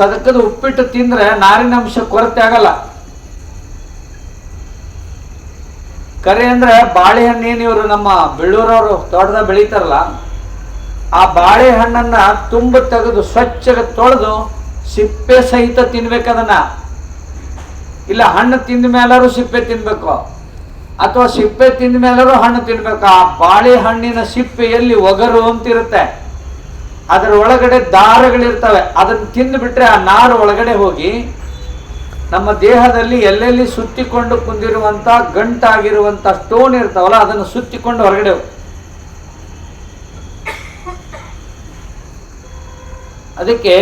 ಸದಕದ ಉಪ್ಪಿಟ್ಟು ತಿಂದ್ರೆ ನಾರಿನಾಂಶ ಕೊರತೆ ಆಗಲ್ಲ. ಕರೆ ಅಂದ್ರೆ ಬಾಳೆಹಣ್ಣೇನು ಇವರು ನಮ್ಮ ಬೆಳ್ಳೂರವರು ತೋಟದ ಬೆಳೀತಾರಲ್ಲ, ಆ ಬಾಳೆಹಣ್ಣನ್ನ ತುಂಬ ತೆಗೆದು ಸ್ವಚ್ಛಗೆ ತೊಳೆದು ಸಿಪ್ಪೆ ಸಹಿತ ತಿನ್ಬೇಕದನ್ನ ಇಲ್ಲ ಹಣ್ಣು ತಿಂದ ಮೇಲಾರು ಸಿಪ್ಪೆ ತಿನ್ಬೇಕು. ಅಥವಾ ಸಿಪ್ಪೆ ತಿಂದ ಮೇಲಾರು ಹಣ್ಣು ತಿನ್ಬೇಕು. ಆ ಬಾಳೆಹಣ್ಣಿನ ಸಿಪ್ಪೆಯಲ್ಲಿ ಒಗರು ಅಂತಿರುತ್ತೆ. ಅದರ ಒಳಗಡೆ ದಾರಗಳಿರ್ತವೆ. ಅದನ್ನು ತಿಂದು ಬಿಟ್ರೆ ಆ ನಾರು ಒಳಗಡೆ ಹೋಗಿ ನಮ್ಮ ದೇಹದಲ್ಲಿ ಎಲ್ಲೆಲ್ಲಿ ಸುತ್ತಿಕೊಂಡು ಕುಂದಿರುವಂಥ ಗಂಟಾಗಿರುವಂಥ ಸ್ಟೋನ್ ಇರ್ತಾವಲ್ಲ, ಅದನ್ನು ಸುತ್ತಿಕೊಂಡು ಹೊರಗಡೆ ಅದಕ್ಕೆ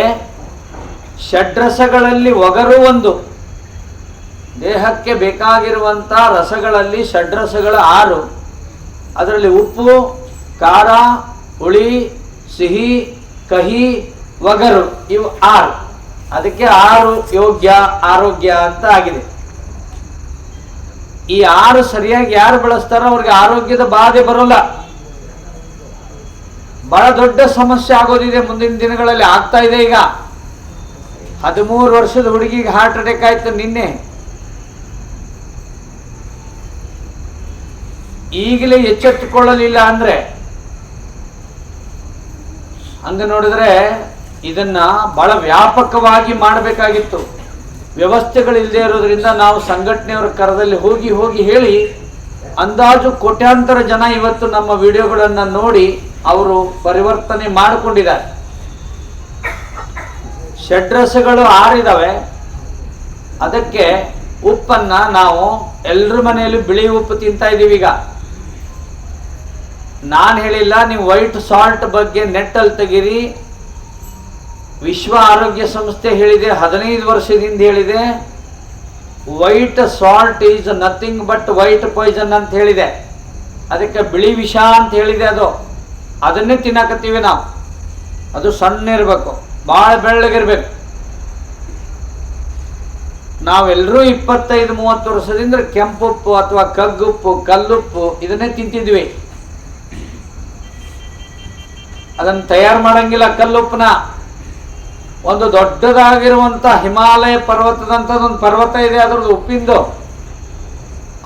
ಷಡ್ರಸಗಳಲ್ಲಿ ಒಗರು ಒಂದು. ದೇಹಕ್ಕೆ ಬೇಕಾಗಿರುವಂಥ ರಸಗಳಲ್ಲಿ ಷಡ್ರಸಗಳು ಆರು. ಅದರಲ್ಲಿ ಉಪ್ಪು, ಖಾರ, ಹುಳಿ, ಸಿಹಿ ಕಹಿ ವಗರು, ಇವು ಆರು. ಅದಕ್ಕೆ ಆರು ಯೋಗ್ಯ, ಆರೋಗ್ಯ ಅಂತ ಆಗಿದೆ. ಈ ಆರು ಸರಿಯಾಗಿ ಯಾರು ಬಳಸ್ತಾರೋ ಅವ್ರಿಗೆ ಆರೋಗ್ಯದ ಬಾಧೆ ಬರೋಲ್ಲ. ಬಹಳ ದೊಡ್ಡ ಸಮಸ್ಯೆ ಆಗೋದಿದೆ ಮುಂದಿನ ದಿನಗಳಲ್ಲಿ, ಆಗ್ತಾ ಇದೆ ಈಗ. ಹದಿಮೂರು ವರ್ಷದ ಹುಡುಗಿಗೆ ಹಾರ್ಟ್ ಅಟ್ಯಾಕ್ ಆಯ್ತು ನಿನ್ನೆ. ಈಗಲೇ ಎಚ್ಚೆತ್ತುಕೊಳ್ಳಲಿಲ್ಲ ಅಂದ್ರೆ ಹಂಗ ನೋಡಿದ್ರೆ ಇದನ್ನ ಬಹಳ ವ್ಯಾಪಕವಾಗಿ ಮಾಡಬೇಕಾಗಿತ್ತು. ವ್ಯವಸ್ಥೆಗಳಿಲ್ಲದೆ ಇರೋದ್ರಿಂದ ನಾವು ಸಂಘಟನೆಯವರ ಕರದಲ್ಲಿ ಹೋಗಿ ಹೋಗಿ ಹೇಳಿ, ಅಂದಾಜು ಕೋಟ್ಯಾಂತರ ಜನ ಇವತ್ತು ನಮ್ಮ ವಿಡಿಯೋಗಳನ್ನು ನೋಡಿ ಅವರು ಪರಿವರ್ತನೆ ಮಾಡಿಕೊಂಡಿದ್ದಾರೆ. ಷಡ್ರಸಗಳು ಆರಿದಾವೆ. ಅದಕ್ಕೆ ಉಪ್ಪನ್ನ ನಾವು ಎಲ್ಲರ ಮನೆಯಲ್ಲೂ ಬಿಳಿ ಉಪ್ಪು ತಿಂತಾ ಇದೀವಿ ಈಗ. ನಾನು ಹೇಳಿಲ್ಲ, ನೀವು ವೈಟ್ ಸಾಲ್ಟ್ ಬಗ್ಗೆ ನೆಟ್ಟಲ್ಲಿ ತೆಗೀರಿ. ವಿಶ್ವ ಆರೋಗ್ಯ ಸಂಸ್ಥೆ ಹೇಳಿದೆ, ಹದಿನೈದು ವರ್ಷದಿಂದ ಹೇಳಿದೆ. White salt is nothing but white poison ಅಂತ ಹೇಳಿದೆ. ಅದಕ್ಕೆ ಬಿಳಿ ವಿಷ ಅಂತ ಹೇಳಿದೆ ಅದು. ಅದನ್ನೇ ತಿನ್ನಕತ್ತೀವಿ ನಾವು. ಅದು ಸಣ್ಣ ಇರಬೇಕು ಭಾಳ ಬೆಳ್ಳಗಿರ್ಬೇಕು. ನಾವೆಲ್ಲರೂ ಇಪ್ಪತ್ತೈದು, ಮೂವತ್ತು ವರ್ಷದಿಂದ ಕೆಂಪುಪ್ಪು ಅಥವಾ ಕಗ್ಗುಪ್ಪು, ಕಲ್ಲುಪ್ಪು ಇದನ್ನೇ ತಿಂತಿದ್ವಿ. ಅದನ್ನು ತಯಾರು ಮಾಡಂಗಿಲ್ಲ ಕಲ್ಲುಪ್ಪನ. ಒಂದು ದೊಡ್ಡದಾಗಿರುವಂತ ಹಿಮಾಲಯ ಪರ್ವತದಂಥದ್ದೊಂದು ಪರ್ವತ ಇದೆ ಅದ್ರದ್ದು ಉಪ್ಪಿಂದು.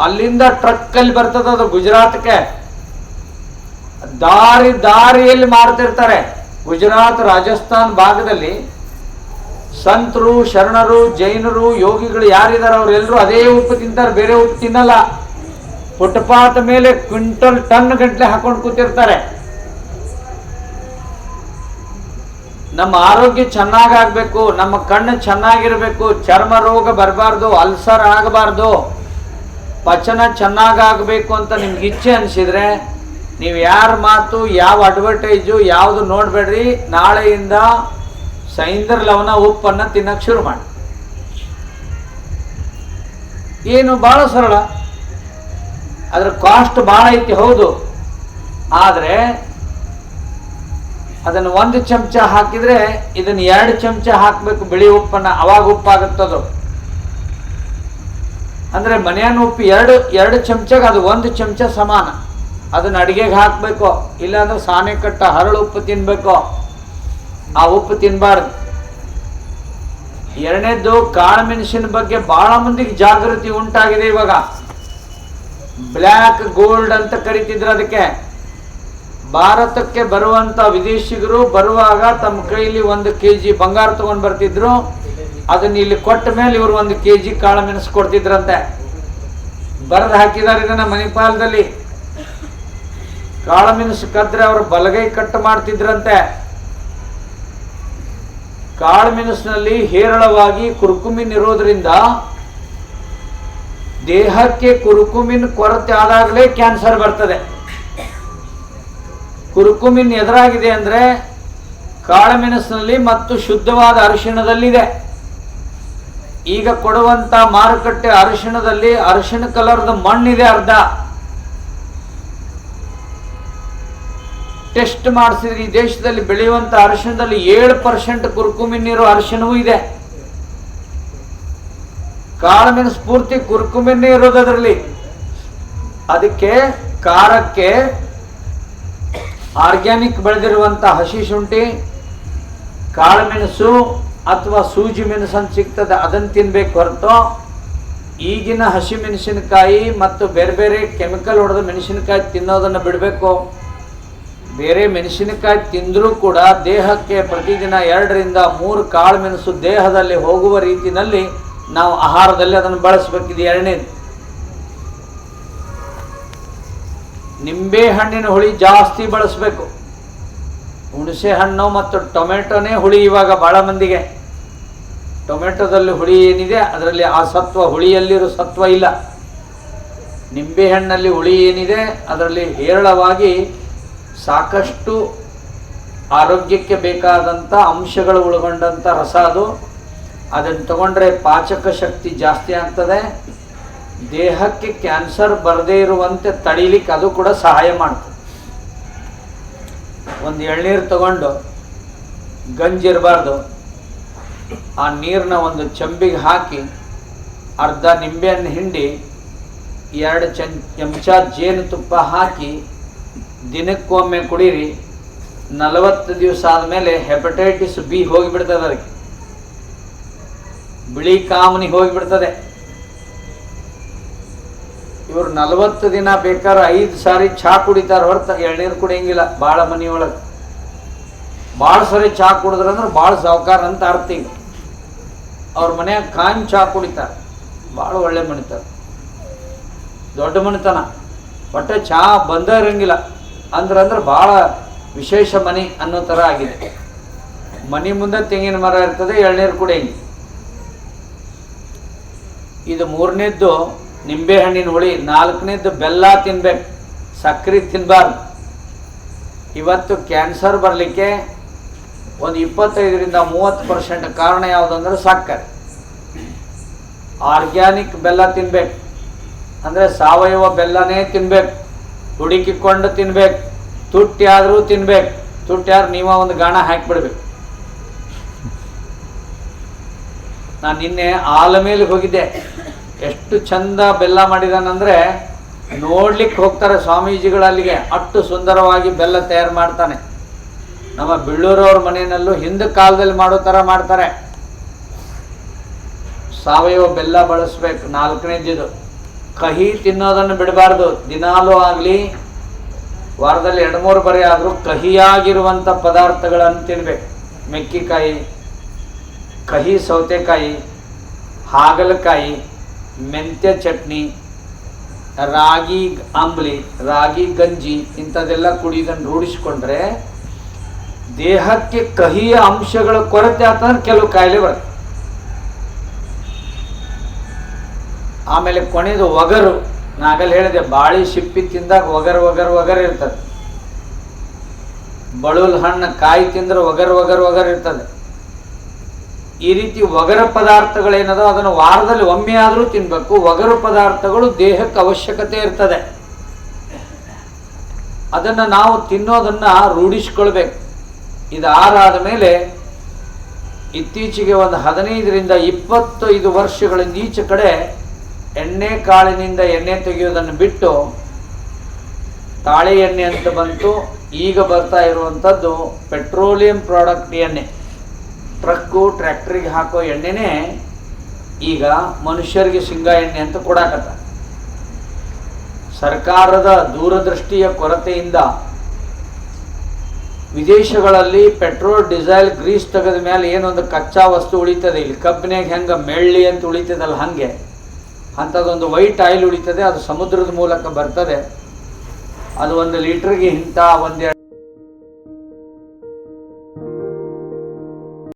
ಅಲ್ಲಿಂದ ಟ್ರಕ್ ಅಲ್ಲಿ ಬರ್ತದೆ ಅದು ಗುಜರಾತ್ಗೆ. ದಾರಿ, ದಾರಿಯಲ್ಲಿ ಮಾರ್ತಿರ್ತಾರೆ. ಗುಜರಾತ್, ರಾಜಸ್ಥಾನ್ ಭಾಗದಲ್ಲಿ ಸಂತರು, ಶರಣರು, ಜೈನರು, ಯೋಗಿಗಳು ಯಾರಿದ್ದಾರೆ ಅವರೆಲ್ಲರೂ ಅದೇ ಉಪ್ಪು ತಿಂತಾರೆ, ಬೇರೆ ಉಪ್ಪು ತಿನ್ನಲ್ಲ. ಫುಟ್ಪಾತ್ ಮೇಲೆ ಕ್ವಿಂಟಲ್ ಟನ್ ಗಂಟ್ಲೆ ಹಾಕೊಂಡು ಕೂತಿರ್ತಾರೆ. ನಮ್ಮ ಆರೋಗ್ಯ ಚೆನ್ನಾಗಾಗಬೇಕು, ನಮ್ಮ ಕಣ್ಣು ಚೆನ್ನಾಗಿರಬೇಕು, ಚರ್ಮ ರೋಗ ಬರಬಾರ್ದು, ಅಲ್ಸರ್ ಆಗಬಾರ್ದು, ಪಚನ ಚೆನ್ನಾಗಾಗಬೇಕು ಅಂತ ನಿಮ್ಗೆ ಇಚ್ಛೆ ಅನಿಸಿದ್ರೆ ನೀವು ಯಾರ ಮಾತು, ಯಾವ ಅಡ್ವರ್ಟೈಜು ಯಾವುದು ನೋಡಬೇಡ್ರಿ. ನಾಳೆಯಿಂದ ಸೈಂದರ್ ಲವನ ಉಪ್ಪನ್ನು ತಿನ್ನಕ್ಕೆ ಶುರು ಮಾಡಿ. ಏನು ಭಾಳ ಸರಳ. ಅದ್ರ ಕಾಸ್ಟ್ ಭಾಳ ಐತಿ, ಹೌದು. ಆದರೆ ಅದನ್ನು ಒಂದು ಚಮಚ ಹಾಕಿದ್ರೆ ಇದನ್ನು ಎರಡು ಚಮಚ ಹಾಕಬೇಕು, ಬಿಳಿ ಉಪ್ಪನ್ನು. ಅವಾಗ ಉಪ್ಪಾಗುತ್ತದು. ಅಂದ್ರೆ ಮನೆಯನ್ನು ಉಪ್ಪು ಎರಡು ಎರಡು ಚಮಚಗೆ ಅದು ಒಂದು ಚಮಚ ಸಮಾನ. ಅದನ್ನ ಅಡಿಗೆಗೆ ಹಾಕಬೇಕು. ಇಲ್ಲಾಂದ್ರೆ ಸಾನೆ ಕಟ್ಟ ಹರಳು ಉಪ್ಪು ತಿನ್ನಬೇಕು ಆ ಉಪ್ಪು ತಿನ್ನಬಾರ್ದು ಎರಡನೇದು ಕಾಳು ಮೆಣಸಿನ ಬಗ್ಗೆ ಬಹಳ ಮಂದಿಗೆ ಜಾಗೃತಿ ಉಂಟಾಗಿದೆ ಇವಾಗ. ಬ್ಲ್ಯಾಕ್ ಗೋಲ್ಡ್ ಅಂತ ಕರಿತಿದ್ರು ಅದಕ್ಕೆ. ಭಾರತಕ್ಕೆ ಬರುವಂತ ವಿದೇಶಿಗರು ಬರುವಾಗ ತಮ್ಮ ಕೈಲಿ ಒಂದು ಕೆ ಜಿ ಬಂಗಾರ ತಗೊಂಡ್ ಬರ್ತಿದ್ರು. ಅದನ್ನ ಇಲ್ಲಿ ಕೊಟ್ಟ ಮೇಲೆ ಇವರು ಒಂದು ಕೆ ಜಿ ಕಾಳು ಮೆಣಸು ಕೊಡ್ತಿದ್ರಂತೆ. ಬರೆದು ಹಾಕಿದ್ದಾರೆ ಇದನ್ನ ಮಣಿಪಾಲದಲ್ಲಿ. ಕಾಳು ಮೆಣಸು ಕದ್ರೆ ಅವರು ಬಲಗೈ ಕಟ್ಟು ಮಾಡ್ತಿದ್ರಂತೆ. ಕಾಳು ಮೆಣಸಿನಲ್ಲಿ ಹೇರಳವಾಗಿ ಕುರುಕುಮಿನ್ ಇರೋದ್ರಿಂದ ದೇಹಕ್ಕೆ ಕುರುಕುಮಿನ್ ಕೊರತೆ ಆದಾಗಲೇ ಕ್ಯಾನ್ಸರ್ ಬರ್ತದೆ. ಕುರುಕುಮಿನ್ ಎದುರಾಗಿದೆ ಅಂದ್ರೆ ಕಾಳುಮೆಣಸಿನಲ್ಲಿ ಮತ್ತು ಶುದ್ಧವಾದ ಅರಿಶಿಣದಲ್ಲಿದೆ. ಈಗ ಕೊಡುವಂತ ಮಾರುಕಟ್ಟೆ ಅರಿಶಿಣದಲ್ಲಿ ಅರಿಶಿಣ ಕಲರ್ದ ಮಣ್ಣಿದೆ ಅರ್ಧ. ಟೆಸ್ಟ್ ಮಾಡಿಸಿದ್ರೆ ಈ ದೇಶದಲ್ಲಿ ಬೆಳೆಯುವಂತ ಅರಿಶಿಣದಲ್ಲಿ ಏಳು ಪರ್ಸೆಂಟ್ ಕುರುಕುಮಿನ್ ಇರೋ ಅರಿಶಿಣವೂ ಇದೆ. ಕಾಳುಮೆಣಸು ಪೂರ್ತಿ ಕುರ್ಕುಮಿನ್ನೇ ಇರೋದರಲ್ಲಿ ಅದಕ್ಕೆ ಖಾರಕ್ಕೆ ಆರ್ಗ್ಯಾನಿಕ್ ಬೆಳೆದಿರುವಂಥ ಹಸಿ ಶುಂಠಿ, ಕಾಳುಮೆಣಸು ಅಥವಾ ಸೂಜಿ ಮೆಣಸು ಅಂತ ಸಿಗ್ತದೆ, ಅದನ್ನು ತಿನ್ಬೇಕು ಹೊರತು ಈಗಿನ ಹಸಿ ಮೆಣಸಿನಕಾಯಿ ಮತ್ತು ಬೇರೆ ಬೇರೆ ಕೆಮಿಕಲ್ ಹೊಡೆದ ಮೆಣಸಿನಕಾಯಿ ತಿನ್ನೋದನ್ನು ಬಿಡಬೇಕು. ಬೇರೆ ಮೆಣಸಿನಕಾಯಿ ತಿಂದರೂ ಕೂಡ ದೇಹಕ್ಕೆ ಪ್ರತಿದಿನ ಎರಡರಿಂದ ಮೂರು ಕಾಳು ಮೆಣಸು ದೇಹದಲ್ಲಿ ಹೋಗುವ ರೀತಿಯಲ್ಲಿ ನಾವು ಆಹಾರದಲ್ಲಿ ಅದನ್ನು ಬಳಸಬೇಕಿದೆ. ಎರಡನೇದು ನಿಂಬೆ ಹಣ್ಣಿನ ಹುಳಿ ಜಾಸ್ತಿ ಬಳಸಬೇಕು. ಹುಣಸೆ ಹಣ್ಣು ಮತ್ತು ಟೊಮೆಟೊನೇ ಹುಳಿ ಇವಾಗ ಭಾಳ ಮಂದಿಗೆ. ಟೊಮೆಟೊದಲ್ಲಿ ಹುಳಿ ಏನಿದೆ, ಅದರಲ್ಲಿ ಆ ಸತ್ವ ಹುಳಿಯಲ್ಲಿರೋ ಸತ್ವ ಇಲ್ಲ. ನಿಂಬೆ ಹಣ್ಣಲ್ಲಿ ಹುಳಿ ಏನಿದೆ, ಅದರಲ್ಲಿ ಹೇರಳವಾಗಿ ಸಾಕಷ್ಟು ಆರೋಗ್ಯಕ್ಕೆ ಬೇಕಾದಂಥ ಅಂಶಗಳು ಒಳಗೊಂಡಂಥ ರಸ ಅದು. ಅದನ್ನು ತಗೊಂಡ್ರೆ ಪಾಚಕ ಶಕ್ತಿ ಜಾಸ್ತಿ ಆಗ್ತದೆ. ದೇಹಕ್ಕೆ ಕ್ಯಾನ್ಸರ್ ಬರದೇ ಇರುವಂತೆ ತಡಿಲಿಕ್ಕೆ ಅದು ಕೂಡ ಸಹಾಯ ಮಾಡ್ತದೆ. ಒಂದು ಎಳ್ನೀರು ತಗೊಂಡು ಗಂಜಿರಬಾರ್ದು ಆ ನೀರನ್ನ ಒಂದು ಚಂಬಿಗೆ ಹಾಕಿ ಅರ್ಧ ನಿಂಬೆಯನ್ನು ಹಿಂಡಿ, ಎರಡು ಚಂ ಚಮಚ ಜೇನುತುಪ್ಪ ಹಾಕಿ ದಿನಕ್ಕೊಮ್ಮೆ ಕುಡೀರಿ. ನಲವತ್ತು ದಿವಸ ಆದಮೇಲೆ ಹೆಪಟೈಟಿಸ್ ಬಿ ಹೋಗಿಬಿಡ್ತದೆ ಅದಕ್ಕೆ. ಬಿಳಿ ಕಾಮನಿ ಹೋಗಿಬಿಡ್ತದೆ. ಇವರು ನಲವತ್ತು ದಿನ ಬೇಕಾದ್ರೆ ಐದು ಸಾರಿ ಚಹಾ ಕುಡಿತಾರೆ ಹೊರತು ಎಳ್ನೀರು ಕುಡಿಯಂಗಿಲ್ಲ ಭಾಳ ಮನೆಯೊಳಗೆ. ಭಾಳ ಸರಿ ಚಹಾ ಕುಡಿದ್ರಂದ್ರೆ ಭಾಳ ಸಾವುಕಾರ ಅಂತ ಈಗ. ಅವ್ರ ಮನ್ಯಾಗ ಕಾನ್ ಚಹಾ ಕುಡಿತಾರೆ ಭಾಳ ಒಳ್ಳೆ ಮಣಿತಾರೆ ದೊಡ್ಡ ಮಣಿತನ ಒಟ್ಟೆ ಚಹಾ ಬಂದ ಇರಂಗಿಲ್ಲ. ಅಂದ್ರೆ ಭಾಳ ವಿಶೇಷ ಮನೆ ಅನ್ನೋ ಥರ ಆಗಿದೆ. ಮನೆ ಮುಂದೆ ತೆಂಗಿನ ಮರ ಇರ್ತದೆ, ಎಳ್ನೀರು ಕುಡಿಯಂಗಿ ಇದು ಮೂರನೇದ್ದು ನಿಂಬೆ ಹಣ್ಣಿನ ಹುಳಿ, ನಾಲ್ಕನೇದ್ದು ಬೆಲ್ಲ ತಿನ್ಬೇಕು. ಸಕ್ಕರೆ ತಿನ್ನಬಾರ್ದು ಇವತ್ತು ಕ್ಯಾನ್ಸರ್ ಬರಲಿಕ್ಕೆ ಒಂದು ಇಪ್ಪತ್ತೈದರಿಂದ ಮೂವತ್ತು ಪರ್ಸೆಂಟ್ ಕಾರಣ ಯಾವುದಂದ್ರೆ ಸಕ್ಕರೆ. ಆರ್ಗ್ಯಾನಿಕ್ ಬೆಲ್ಲ ತಿನ್ಬೇಕು. ಅಂದರೆ ಸಾವಯವ ಬೆಲ್ಲನೇ ತಿನ್ಬೇಕು. ಹುಡುಕಿಕೊಂಡು ತಿನ್ಬೇಕು. ತುಟ್ಟಿ ಆದರೂ ತಿನ್ಬೇಕು. ತುಟ್ಟಿ ಆದ್ರೆ ನೀವ ಒಂದು ಗಾಣ ಹಾಕಿಬಿಡ್ಬೇಕು. ನಾನು ನಿನ್ನೆ ಆಲಮೇಲಿಗೆ ಹೋಗಿದ್ದೆ. ಎಷ್ಟು ಚಂದ ಬೆಲ್ಲ ಮಾಡಿದಾನಂದ್ರೆ ನೋಡ್ಲಿಕ್ಕೆ ಹೋಗ್ತಾರೆ ಸ್ವಾಮೀಜಿಗಳು ಅಲ್ಲಿಗೆ. ಅಷ್ಟು ಸುಂದರವಾಗಿ ಬೆಲ್ಲ ತಯಾರು ಮಾಡ್ತಾನೆ. ನಮ್ಮ ಬಿಳ್ಳೂರವ್ರ ಮನೆಯಲ್ಲೂ ಹಿಂದೆ ಕಾಲದಲ್ಲಿ ಮಾಡೋ ಥರ ಮಾಡ್ತಾರೆ. ಸಾವಯವ ಬೆಲ್ಲ ಬಳಸ್ಬೇಕು, ನಾಲ್ಕನೇದಿದು. ಕಹಿ ತಿನ್ನೋದನ್ನು ಬಿಡಬಾರ್ದು. ದಿನಾಲೂ ಆಗಲಿ, ವಾರದಲ್ಲಿ ಎರಡು ಮೂರು ಬಾರಿ ಆದರೂ ಕಹಿಯಾಗಿರುವಂಥ ಪದಾರ್ಥಗಳನ್ನು ತಿನ್ಬೇಕು. ಮೆಕ್ಕಿಕಾಯಿ, ಕಹಿ ಸೌತೆಕಾಯಿ, ಹಾಗಲಕಾಯಿ ಮೆಂತ್ಯ ಚಟ್ನಿ, ರಾಗಿ ಅಂಬ್ಲಿ ರಾಗಿ ಗಂಜಿ ಇಂಥದ್ದೆಲ್ಲ ಕುಡಿಯೋದನ್ನು ರೂಢಿಸ್ಕೊಂಡ್ರೆ ದೇಹಕ್ಕೆ ಕಹಿಯ ಅಂಶಗಳ ಕೊರತೆ ಆತಂದ್ರೆ ಕೆಲವು ಕಾಯಿಲೆ ಬರುತ್ತೆ. ಆಮೇಲೆ ಕೊನೆಯದು ಒಗರು. ನಾಗಲ್ಲಿ ಹೇಳಿದೆ, ಬಾಳಿ ಸಿಪ್ಪಿ ತಿಂದಾಗ ಒಗರು ಒಗರು ಒಗರು ಇರ್ತದೆ. ಬಳುಲ್ ಹಣ್ಣು ಕಾಯಿ ತಿಂದ್ರೆ ಒಗರು ಒಗರು ಒಗರು ಇರ್ತದೆ. ಈ ರೀತಿ ಒಗರ ಪದಾರ್ಥಗಳೇನದೋ ಅದನ್ನು ವಾರದಲ್ಲಿ ಒಮ್ಮೆ ಆದರೂ ತಿನ್ನಬೇಕು ಒಗರು ಪದಾರ್ಥಗಳು ದೇಹಕ್ಕೆ ಅವಶ್ಯಕತೆ ಇರ್ತದೆ. ಅದನ್ನು ನಾವು ತಿನ್ನೋದನ್ನು ರೂಢಿಸ್ಕೊಳ್ಬೇಕು. ಇದು ಆರಾದ ಮೇಲೆ ಇತ್ತೀಚೆಗೆ ಒಂದು ಹದಿನೈದರಿಂದ ಇಪ್ಪತ್ತೈದು ವರ್ಷಗಳಿಂದ ಈಚೆ ಕಡೆ ಎಣ್ಣೆ ಕಾಳಿನಿಂದ ಎಣ್ಣೆ ತೆಗೆಯೋದನ್ನು ಬಿಟ್ಟು ತಾಳೆ ಎಣ್ಣೆ ಅಂತ ಬಂತು. ಈಗ ಬರ್ತಾ ಇರುವಂಥದ್ದು ಪೆಟ್ರೋಲಿಯಂ ಪ್ರಾಡಕ್ಟ್ ಎಣ್ಣೆ. ಟ್ರಕ್ಕು, ಟ್ರ್ಯಾಕ್ಟ್ರಿಗೆ ಹಾಕೋ ಎಣ್ಣೆನೇ ಈಗ ಮನುಷ್ಯರಿಗೆ ಶೇಂಗಾ ಎಣ್ಣೆ ಅಂತ ಕೊಡಾಕತ್ತ. ಸರ್ಕಾರದ ದೂರದೃಷ್ಟಿಯ ಕೊರತೆಯಿಂದ ವಿದೇಶಗಳಲ್ಲಿ ಪೆಟ್ರೋಲ್, ಡೀಸೆಲ್, ಗ್ರೀಸ್ ತೆಗೆದ ಮೇಲೆ ಏನೊಂದು ಕಚ್ಚಾ ವಸ್ತು ಉಳಿತದೆ. ಇಲ್ಲಿ ಕಬ್ಬಿನಾಗ ಹೆಂಗೆ ಮೆಳ್ಳಿ ಅಂತ ಉಳಿತದಲ್ಲ ಹಾಗೆ. ಅಂಥದ್ದೊಂದು ವೈಟ್ ಆಯಿಲ್ ಉಳಿತದೆ. ಅದು ಸಮುದ್ರದ ಮೂಲಕ ಬರ್ತದೆ. ಅದು ಒಂದು ಲೀಟ್ರಿಗೆ ಇಂಥ ಒಂದೆರಡು